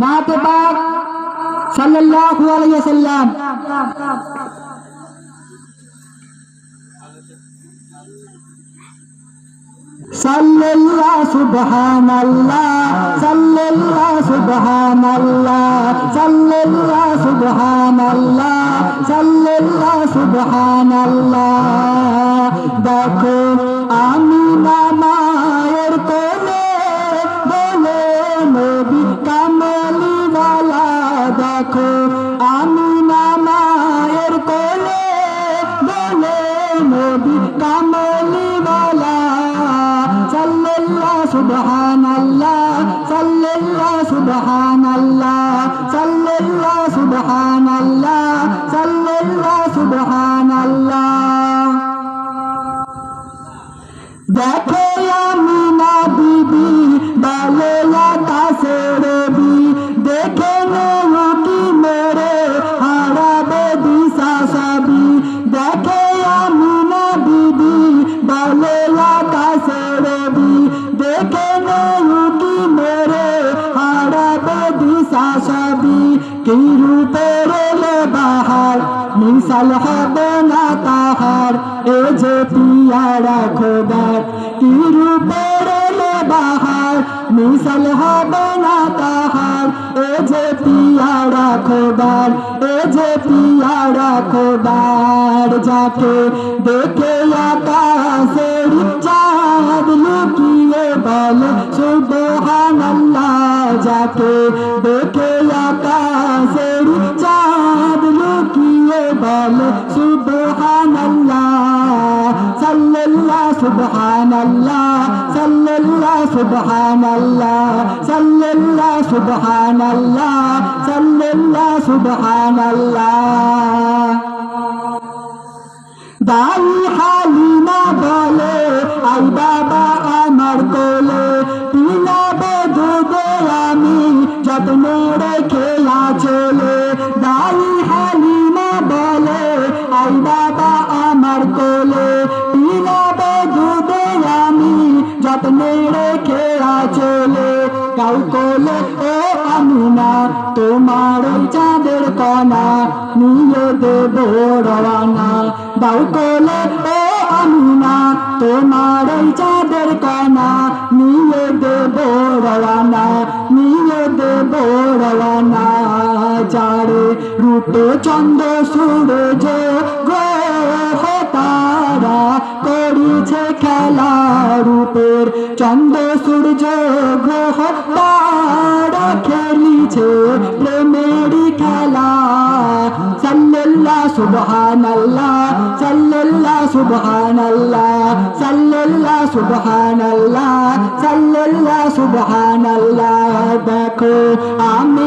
নাতে পাক সাল্লাল্লাহু আলাইহি ওয়াসাল্লাম। সাল্লাল্লাহ, সুবহানাল্লাহ সাল্লাল্লাহ সুবহানাল্লাহ সাল্লাল্লাহ সুবহানাল্লাহ সাল্লাল্লাহ, সুবহানাল্লাহ। দেখো, আমি মায়ের সাল্লাল্লাহ সুবহানাল্লাহ সাল্লাল্লাহ সুবহানাল্লাহ সাল্লাল্লাহ সুবহানাল্লাহ সাল্লাল্লাহ সুবহানাল্লাহ দেখো আমি রূপের বাহার, মিশাল হবে না তাহার। এ যে পিয়ারা খোদার, কি রূপের বাহার, মিশাল হবে না তাহার। এ যে পিয়ারা খোদার, এ যে পিয়ারা খোদার, যাকে দেখে আকাশের চাঁদ লুকিয়ে বলে, সুবহানাল্লাহ, যাকে বলে সুবহানাল্লাহ সাল্লাল্লাহ সুবহানাল্লাহ সাল্লাল্লাহ সুবহানাল্লাহ সাল্লাল্লাহ সুবহানাল্লাহ সাল্লাল্লাহ সুবহানাল্লাহ দাই হালিমা বলে আই বাবা আমার কোলে পিলাবে দুধে আমি আই বাবা আমার কোলে, পিলাবে দুধে আমি যত্ন রেখে চলে কাউ কোলে, ও আমিনা, তোমার চাঁদের কণা, নিয়ে দেব রওয়ানা। দাও কোলে, ও আমিনা, তোমার চাঁদের কণা, নিয়ে দেব রওয়ানা, নিয়ে দেব রওয়ানা। চারে রূপে চন্দ্র সূরজ রূপের চন্দ্র সূর্য গ্রহ তারা খেলিছে প্রেমেরই খেলা। সাল্লাল্লাহ, সুবহানাল্লাহ সাল্লাল্লাহ সুবহানাল্লাহ সাল্লাল্লাহ সুবহানাল্লাহ সাল্লাল্লাহ, সুবহানাল্লাহ। দেখো, আমি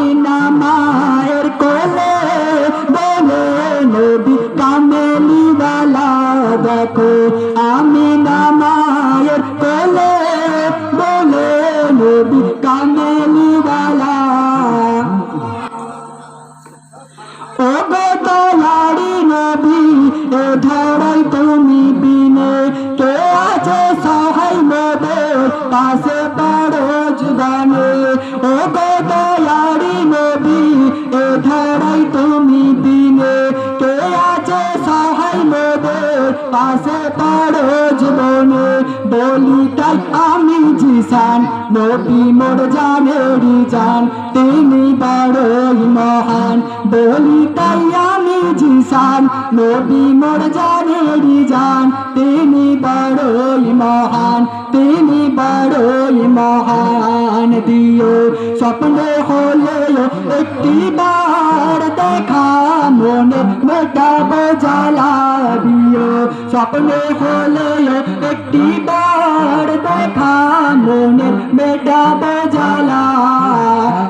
পাশে পারোজ বনে বলি তাই আমি জিসান নবী মোর জানেরি জান, তিনি বড়ই মহান। বলি তাই আমি জিসান নবী মোর জানেরি জান, তিনি বড়ই মহান। তিনি বড়ই মহান। দিও, স্বপ্নে হলেও একটি বার দেখা মনে মেটাবো জ্বালা দিও স্বপ্নে হলেও একটি বার দেখা মনে মেটাবো জ্বালা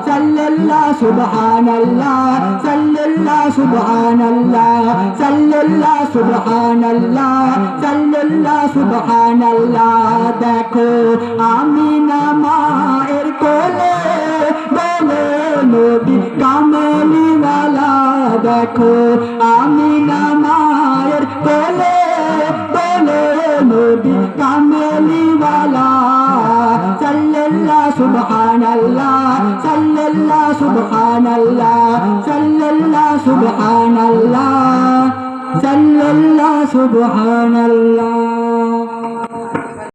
সাল্লাল্লাহ সুবহানাল্লাহ সাল্লাল্লাহ সুবহানাল্লাহ সাল্লাল্লাহ সুবহানাল্লাহ সাল্লাল্লাহ সুবহানাল্লাহ দেখো আমি দেখো আমি না মায়ের কোলে বলে নবী কামলিওয়ালা সাল্লাল্লাহ সুবহানাল্লাহ সাল্লাল্লাহ সুবহানাল্লাহ সাল্লাল্লাহ সুবহানাল্লাহ সাল্লাল্লাহ সুবহানাল্লাহ